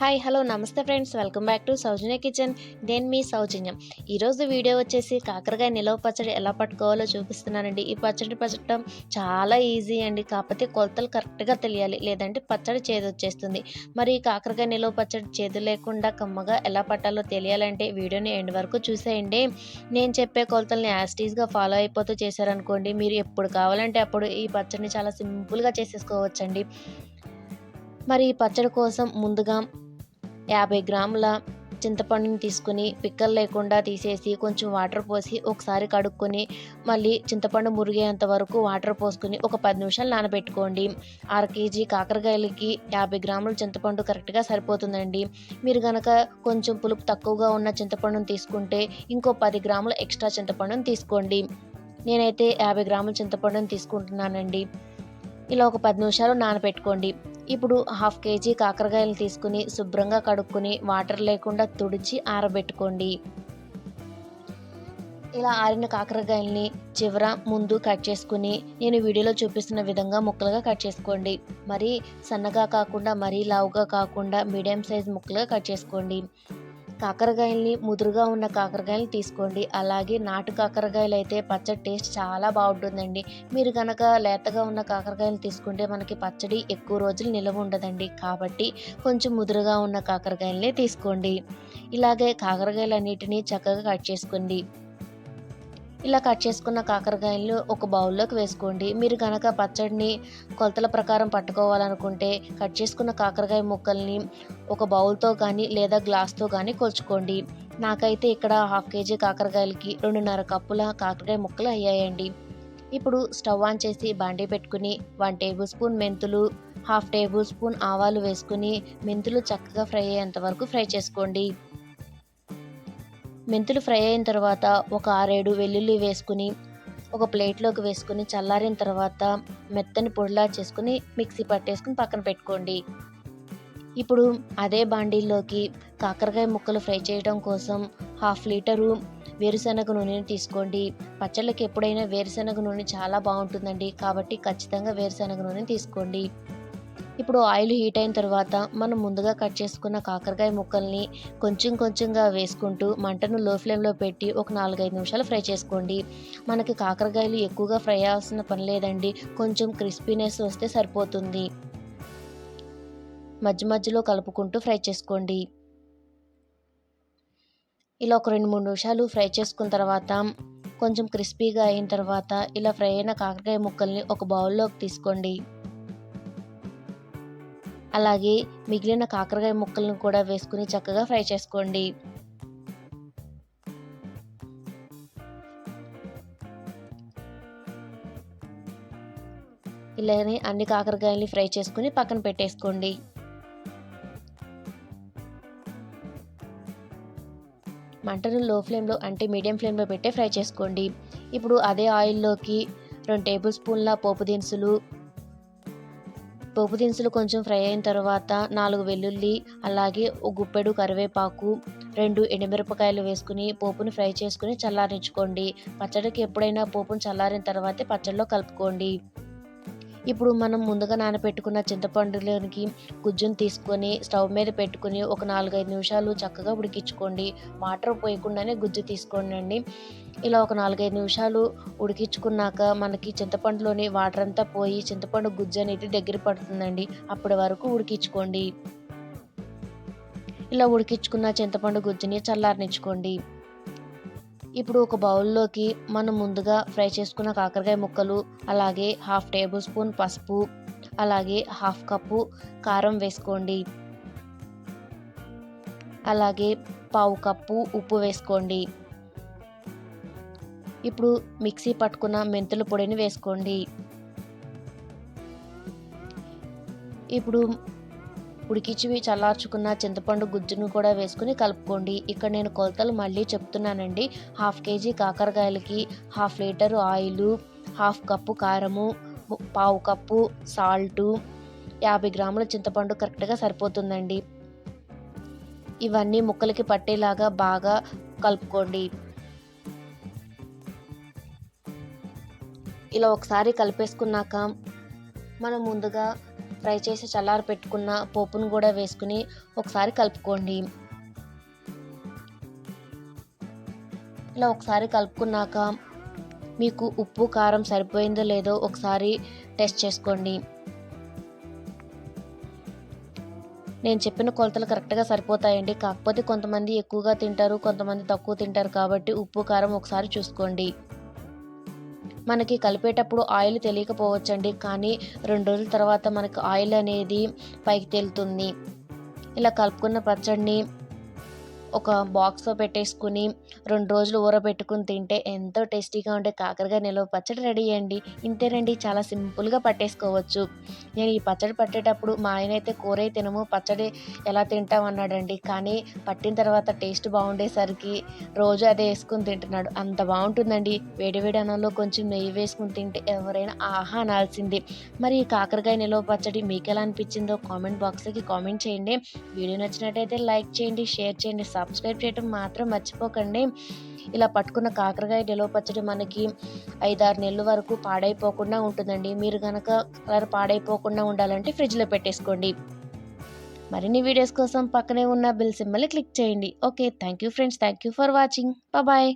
Hi hello నమస్తే friends. Welcome back to Soujanya kitchen. నేను మీ సౌజన్యం. ఈరోజు వీడియో వచ్చేసి కాకరకాయ నిలవ పచ్చడి ఎలా పట్టుకోవాలో చూపిస్తున్నానండి. ఈ పచ్చడి పచ్చడం చాలా ఈజీ అండి. కాకపోతే కొలతలు కరెక్ట్గా తెలియాలి. లేదంటే పచ్చడి చేదు వచ్చేస్తుంది. మరి ఈ కాకరకాయ నిలవ పచ్చడి చేదు లేకుండా కమ్మగా ఎలా పట్టాలో తెలియాలంటే వీడియోని ఎండ్ వరకు చూసేయండి. నేను చెప్పే కొలతల్ని యాస్టీస్గా ఫాలో అయిపోతూ చేశారనుకోండి మీరు ఎప్పుడు కావాలంటే అప్పుడు ఈ పచ్చడిని చాలా సింపుల్గా చేసేసుకోవచ్చండి. మరి ఈ పచ్చడి కోసం ముందుగా యాభై గ్రాముల చింతపండుని తీసుకుని పిక్కలు లేకుండా తీసేసి కొంచెం వాటర్ పోసి ఒకసారి కడుక్కొని మళ్ళీ చింతపండు మురిగేంత వరకు వాటర్ పోసుకొని ఒక పది నిమిషాలు నానబెట్టుకోండి. అర కేజీ కాకరకాయలకి యాభై గ్రాముల చింతపండు కరెక్ట్గా సరిపోతుందండి. మీరు కనుక కొంచెం పులుపు తక్కువగా ఉన్న చింతపండుని తీసుకుంటే ఇంకో పది గ్రాముల ఎక్స్ట్రా చింతపండును తీసుకోండి. నేనైతే యాభై గ్రాముల చింతపండుని తీసుకుంటున్నానండి. ఇలా ఒక పది నిమిషాలు నానబెట్టుకోండి. ఇప్పుడు హాఫ్ కేజీ కాకరకాయలు తీసుకుని శుభ్రంగా కడుక్కొని వాటర్ లేకుండా తుడిచి ఆరబెట్టుకోండి. ఇలా ఆరిన కాకరకాయల్ని చివర ముందు కట్ చేసుకుని నేను వీడియోలో చూపిస్తున్న విధంగా ముక్కలుగా కట్ చేసుకోండి. మరి సన్నగా కాకుండా మరీ లావుగా కాకుండా మీడియం సైజ్ ముక్కలుగా కట్ చేసుకోండి. కాకరకాయల్ని ముదురుగా ఉన్న కాకరకాయలు తీసుకోండి. అలాగే నాటు కాకరకాయలు అయితే పచ్చడి టేస్ట్ చాలా బాగుంటుందండి. మీరు కనుక లేతగా ఉన్న కాకరకాయలు తీసుకుంటే మనకి పచ్చడి ఎక్కువ రోజులు నిలవ ఉండదండి. కాబట్టి కొంచెం ముదురుగా ఉన్న కాకరకాయలనే తీసుకోండి. ఇలాగే కాకరకాయలన్నిటినీ చక్కగా కట్ చేసుకోండి ఇలా కట్ చేసుకున్న కాకరకాయలు ఒక బౌల్లోకి వేసుకోండి. మీరు కనుక పచ్చడిని కొలతల ప్రకారం పట్టుకోవాలనుకుంటే కట్ చేసుకున్న కాకరకాయ ముక్కల్ని ఒక బౌల్తో కానీ లేదా గ్లాస్తో కానీ కొలుచుకోండి. నాకైతే ఇక్కడ హాఫ్ కేజీ కాకరకాయలకి రెండున్నర కప్పుల కాకరకాయ ముక్కలు అయ్యాయండి. ఇప్పుడు స్టవ్ ఆన్ చేసి బాండీ పెట్టుకుని వన్ టేబుల్ స్పూన్ మెంతులు హాఫ్ టేబుల్ స్పూన్ ఆవాలు వేసుకుని మెంతులు చక్కగా ఫ్రై అయ్యేంత వరకు ఫ్రై చేసుకోండి. మెంతులు ఫ్రై అయిన తర్వాత ఒక ఆరేడు వెల్లుల్లి వేసుకుని ఒక ప్లేట్లోకి వేసుకుని చల్లారిన తర్వాత మెత్తని పొడిలా చేసుకుని మిక్సీ పట్టేసుకుని పక్కన పెట్టుకోండి. ఇప్పుడు అదే బాండీల్లోకి కాకరకాయ ముక్కలు ఫ్రై చేయడం కోసం హాఫ్ లీటరు వేరుశనగ నూనెని తీసుకోండి. పచ్చళ్ళకి ఎప్పుడైనా వేరుశనగ నూనె చాలా బాగుంటుందండి. కాబట్టి ఖచ్చితంగా వేరుశనగ నూనె తీసుకోండి. ఇప్పుడు ఆయిల్ హీట్ అయిన తర్వాత మనం ముందుగా కట్ చేసుకున్న కాకరకాయ ముక్కల్ని కొంచెం కొంచెంగా వేసుకుంటూ మంటను లో ఫ్లేమ్లో పెట్టి ఒక నాలుగైదు నిమిషాలు ఫ్రై చేసుకోండి. మనకి కాకరకాయలు ఎక్కువగా ఫ్రై అవ్వాల్సిన పని లేదండి. కొంచెం క్రిస్పీనెస్ వస్తే సరిపోతుంది. మధ్య మధ్యలో కలుపుకుంటూ ఫ్రై చేసుకోండి. ఇలా ఒక రెండు మూడు నిమిషాలు ఫ్రై చేసుకున్న తర్వాత కొంచెం క్రిస్పీగా అయిన తర్వాత ఇలా ఫ్రై అయిన కాకరకాయ ముక్కల్ని ఒక బౌల్లోకి తీసుకోండి. అలాగే మిగిలిన కాకరకాయ ముక్కలను కూడా వేసుకుని చక్కగా ఫ్రై చేసుకోండి. ఇలానే అన్ని కాకరకాయల్ని ఫ్రై చేసుకుని పక్కన పెట్టేసుకోండి. మంటను లో ఫ్లేమ్లో అంటే మీడియం ఫ్లేమ్లో పెట్టే ఫ్రై చేసుకోండి. ఇప్పుడు అదే ఆయిల్లోకి రెండు టేబుల్ స్పూన్ల పోపు దినుసులు పోపు దినుసులు కొంచెం ఫ్రై అయిన తర్వాత నాలుగు వెల్లుల్లి అలాగే ఒక గుప్పెడు కరివేపాకు రెండు ఎండుమిరపకాయలు వేసుకుని పోపుని ఫ్రై చేసుకుని చల్లారించుకోండి. పచ్చడికి ఎప్పుడైనా పోపును చల్లారిన తర్వాతే పచ్చడిలో కలుపుకోండి. ఇప్పుడు మనం ముందుగా నానబెట్టుకున్న చింతపండులోనికి గుజ్జును తీసుకొని స్టవ్ మీద పెట్టుకుని ఒక నాలుగైదు నిమిషాలు చక్కగా ఉడికించుకోండి. వాటర్ పోయకుండానే గుజ్జు తీసుకోండి ఇలా ఒక నాలుగైదు నిమిషాలు ఉడికించుకున్నాక మనకి చింతపండులోని వాటర్ అంతా పోయి చింతపండు గుజ్జు అనేది దగ్గర పడుతుందండి. అప్పటి వరకు ఉడికించుకోండి. ఇలా ఉడికించుకున్న చింతపండు గుజ్జుని చల్లారనిచ్చుకోండి. ఇప్పుడు ఒక బౌల్లోకి మనం ముందుగా ఫ్రై చేసుకున్న కాకరకాయ ముక్కలు అలాగే హాఫ్ టేబుల్ స్పూన్ పసుపు అలాగే హాఫ్ కప్పు కారం వేసుకోండి. అలాగే పావు కప్పు ఉప్పు వేసుకోండి. ఇప్పుడు మిక్సీ పట్టుకున్న మెంతుల పొడిని వేసుకోండి. ఇప్పుడు ఉడికించి చల్లార్చుకున్న చింతపండు గుజ్జును కూడా వేసుకుని కలుపుకోండి. ఇక్కడ నేను కొలతలు మళ్ళీ చెప్తున్నానండి. Half KG కాకరకాయలకి half litre oil half cup కారము పావు కప్పు సాల్టు యాభై గ్రాముల చింతపండు కరెక్ట్గా సరిపోతుందండి. ఇవన్నీ ముక్కలకి పట్టేలాగా బాగా కలుపుకోండి. ఇలా ఒకసారి కలిపేసుకున్నాక మనం ముందుగా ఫ్రై చేసి చల్లారి పెట్టుకున్న పోపును కూడా వేసుకుని ఒకసారి కలుపుకోండి. ఇలా ఒకసారి కలుపుకున్నాక మీకు ఉప్పు కారం సరిపోయిందో లేదో ఒకసారి టెస్ట్ చేసుకోండి. నేను చెప్పిన కొలతలు కరెక్ట్గా సరిపోతాయండి. కాకపోతే కొంతమంది ఎక్కువగా తింటారు కొంతమంది తక్కువ తింటారు కాబట్టి ఉప్పు కారం ఒకసారి చూసుకోండి. మనకి కలిపేటప్పుడు ఆయిల్ తెలియకపోవచ్చండి. కానీ రెండు రోజుల తర్వాత మనకి ఆయిల్ అనేది పైకి తేలుతుంది. ఇలా కలుపుకున్న పచ్చడిని ఒక బాక్స్లో పెట్టేసుకుని రెండు రోజులు ఊరబెట్టుకుని తింటే ఎంతో టేస్టీగా ఉండే కాకరకాయ నిలవ పచ్చడి రెడీ అయ్యండి ఇంతేనండి చాలా సింపుల్గా పట్టేసుకోవచ్చు. నేను ఈ పచ్చడి పట్టేటప్పుడు మా ఆయన అయితే కూర తినము పచ్చడి ఎలా తింటాం అన్నాడండి. కానీ పట్టిన తర్వాత టేస్ట్ బాగుండేసరికి రోజు అదే వేసుకుని తింటున్నాడు. అంత బాగుంటుందండి. వేడివేడి అన్నంలో కొంచెం నెయ్యి వేసుకుని తింటే ఎవరైనా ఆహా అనాల్సిందే. మరి ఈ కాకరకాయ నిలవ పచ్చడి మీకు ఎలా అనిపించిందో కామెంట్ బాక్స్కి కామెంట్ చేయండి. వీడియో నచ్చినట్టయితే లైక్ చేయండి షేర్ చేయండి సబ్స్క్రైబ్ చేయడం మాత్రం మర్చిపోకండి. ఇలా పట్టుకున్న కాకరకాయ నిలవ పచ్చడి మనకి ఐదారు నెలల వరకు పాడైపోకుండా ఉంటుందండి. మీరు కనుక కలర్ పాడైపోకుండా ఉండాలంటే ఫ్రిడ్జ్లో పెట్టేసుకోండి. మరిన్ని వీడియోస్ కోసం పక్కనే ఉన్న బిల్ సింబల్ని క్లిక్ చేయండి. Okay thank you friends thank you for watching bye